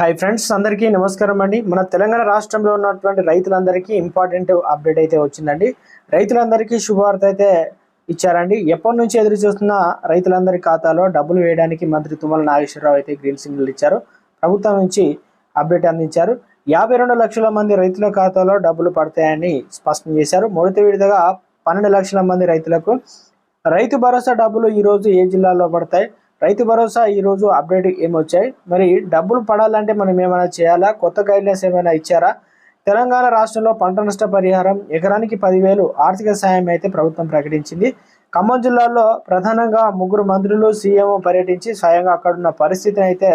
Hi friends అందరికీ నమస్కారం అండి. మన తెలంగాణ రాష్ట్రంలో ఉన్నటువంటి రైతులందరికీ ఇంపార్టెంట్ అప్డేట్ అయితే వచ్చిందండి. రైతులందరికీ శుభవార్త అయితే ఇచ్చారండి. ఎప్పటి నుంచి ఎదురు చూస్తున్న రైతులందరి ఖాతాలో డబ్బులు వేయడానికి మంత్రి తుమ్మల నాగేశ్వరరావు అయితే గ్రీన్ సిగ్నల్ ఇచ్చారు. ప్రభుత్వం నుంచి అప్డేట్ అందించారు. యాభై రెండు లక్షల మంది రైతుల ఖాతాలో డబ్బులు పడతాయని స్పష్టం చేశారు. మొదటి విడతగా పన్నెండు లక్షల మంది రైతులకు రైతు భరోసా డబ్బులు ఈరోజు ఏ జిల్లాలో పడతాయి? రైతు భరోసా ఈరోజు అప్డేట్ ఏమొచ్చాయి? మరి డబ్బులు పడాలంటే మనం ఏమైనా చేయాలా? కొత్త గైడ్లైన్స్ ఏమైనా ఇచ్చారా? తెలంగాణ రాష్ట్రంలో పంట నష్ట పరిహారం ఎకరానికి పదివేలు ఆర్థిక సాయం అయితే ప్రభుత్వం ప్రకటించింది. ఖమ్మం జిల్లాలో ప్రధానంగా ముగ్గురు మంత్రులు సీఎం పర్యటించి స్వయంగా అక్కడున్న పరిస్థితిని అయితే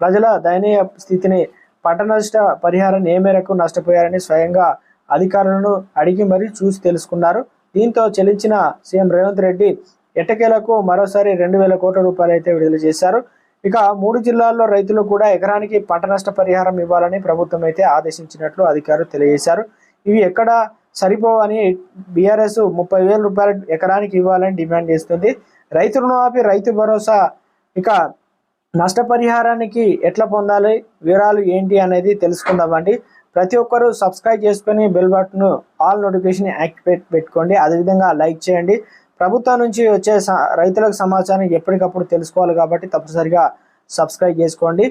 ప్రజల దయనీయ స్థితిని పంట నష్ట పరిహారాన్ని ఏ మేరకు నష్టపోయారని స్వయంగా అధికారులను అడిగి మరీ చూసి తెలుసుకున్నారు. దీంతో చెల్లించిన సీఎం రేవంత్ రెడ్డి ఎట్టకేలకు మరోసారి రెండు వేల కోట్ల రూపాయలు అయితే విడుదల చేశారు. ఇక మూడు జిల్లాల్లో రైతులు కూడా ఎకరానికి పంట నష్ట పరిహారం ఇవ్వాలని ప్రభుత్వం అయితే ఆదేశించినట్లు అధికారులు తెలియజేశారు. ఇవి ఎక్కడ సరిపోవని బీఆర్ఎస్ ముప్పై వేల రూపాయలు ఎకరానికి ఇవ్వాలని డిమాండ్ చేస్తుంది. రైతు రుణమాఫీ రైతు భరోసా ఇక నష్టపరిహారానికి ఎట్లా పొందాలి వివరాలు ఏంటి అనేది తెలుసుకుందామండి. ప్రతి ఒక్కరూ సబ్స్క్రైబ్ చేసుకొని bell button all notification activate పెట్టుకోండి. అదేవిధంగా లైక్ చేయండి. ప్రభుత్వం నుంచి వచ్చే స- రైతులకు సమాచారం ఎప్పటికప్పుడు తెలుసుకోవాలి కాబట్టి తప్పనిసరిగా సబ్స్క్రైబ్ చేసుకోండి.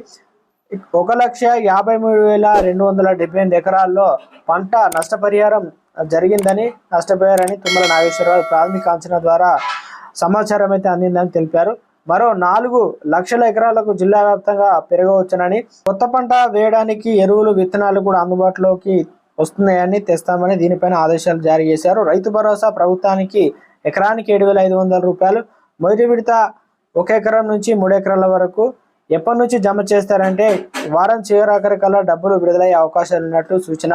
ఒక లక్ష యాభై మూడు వేల రెండు వందల డెబ్బై ఎనిమిది ఎకరాల్లో పంట నష్టపరిహారం జరిగిందని నష్టపోయారని తుమ్మల నాగేశ్వరరావు ప్రాథమిక అంచనా ద్వారా సమాచారం అయితే అందిందని తెలిపారు. మరో నాలుగు లక్షల ఎకరాలకు జిల్లా వ్యాప్తంగా పెరగవచ్చునని కొత్త పంట వేయడానికి ఎరువులు విత్తనాలు కూడా అందుబాటులోకి వస్తున్నాయని తెస్తామని దీనిపైన ఆదేశాలు జారీ చేశారు. రైతు భరోసా ప్రభుత్వానికి ఎకరానికి ఏడు వేల ఐదు వందల రూపాయలు. మొదటి విడత ఒక ఎకరం నుంచి మూడు ఎకరాల వరకు ఎప్పటి నుంచి జమ చేస్తారంటే వారం చివరాఖరికల్లా డబ్బులు విడుదలయ్యే అవకాశాలు ఉన్నట్టు సూచన.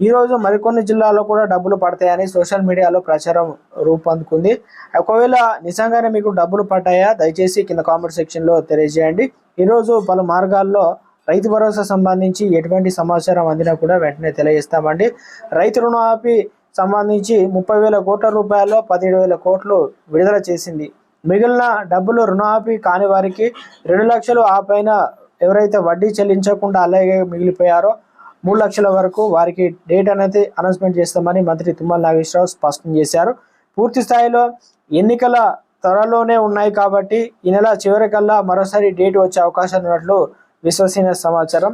ఈరోజు మరికొన్ని జిల్లాల్లో కూడా డబ్బులు పడతాయని సోషల్ మీడియాలో ప్రచారం రూపొందుకుంది. ఒకవేళ నిజంగానే మీకు డబ్బులు పడ్డాయా? దయచేసి కింద కామెంట్ సెక్షన్లో తెలియజేయండి. ఈరోజు పలు మార్గాల్లో రైతు భరోసా సంబంధించి ఎటువంటి సమాచారం అందినా కూడా వెంటనే తెలియజేస్తామండి. రైతు రుణమాఫీ సంబంధించి ముప్పై వేల కోట్ల రూపాయల్లో పదిహేడు వేల కోట్లు విడుదల చేసింది. మిగిలిన డబ్బులు రుణమాఫీ కాని వారికి రెండు లక్షలు ఆ పైన ఎవరైతే వడ్డీ చెల్లించకుండా అలాగే మిగిలిపోయారో మూడు లక్షల వరకు వారికి డేట్ అనేది అనౌన్స్మెంట్ చేస్తామని మంత్రి తుమ్మల నాగేశ్వరరావు స్పష్టం చేశారు. పూర్తి స్థాయిలో ఎన్నికల త్వరలోనే ఉన్నాయి కాబట్టి ఈ నెల చివరికల్లా మరోసారి డేట్ వచ్చే అవకాశం ఉన్నట్లు విశ్వసనీయ సమాచారం.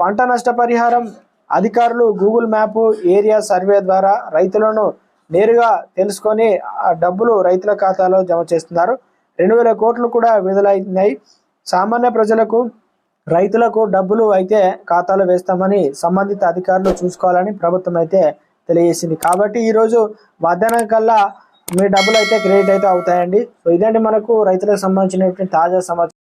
పంట నష్టపరిహారం అధికారులు గూగుల్ మ్యాప్ ఏరియా సర్వే ద్వారా రైతులను నేరుగా తెలుసుకొని ఆ డబ్బులు రైతుల ఖాతాలో జమ చేస్తున్నారు. రెండు వేల కోట్లు కూడా విడుదలైనాయి. సామాన్య ప్రజలకు రైతులకు డబ్బులు అయితే ఖాతాలో వేస్తామని సంబంధిత అధికారులు చూసుకోవాలని ప్రభుత్వం అయితే తెలియజేసింది. కాబట్టి ఈరోజు మధ్యాహ్నం కల్లా మీ డబ్బులు అయితే క్రెడిట్ అయితే అవుతాయండి. సో ఇదండి మనకు రైతులకు సంబంధించినటువంటి తాజా సమాచారం.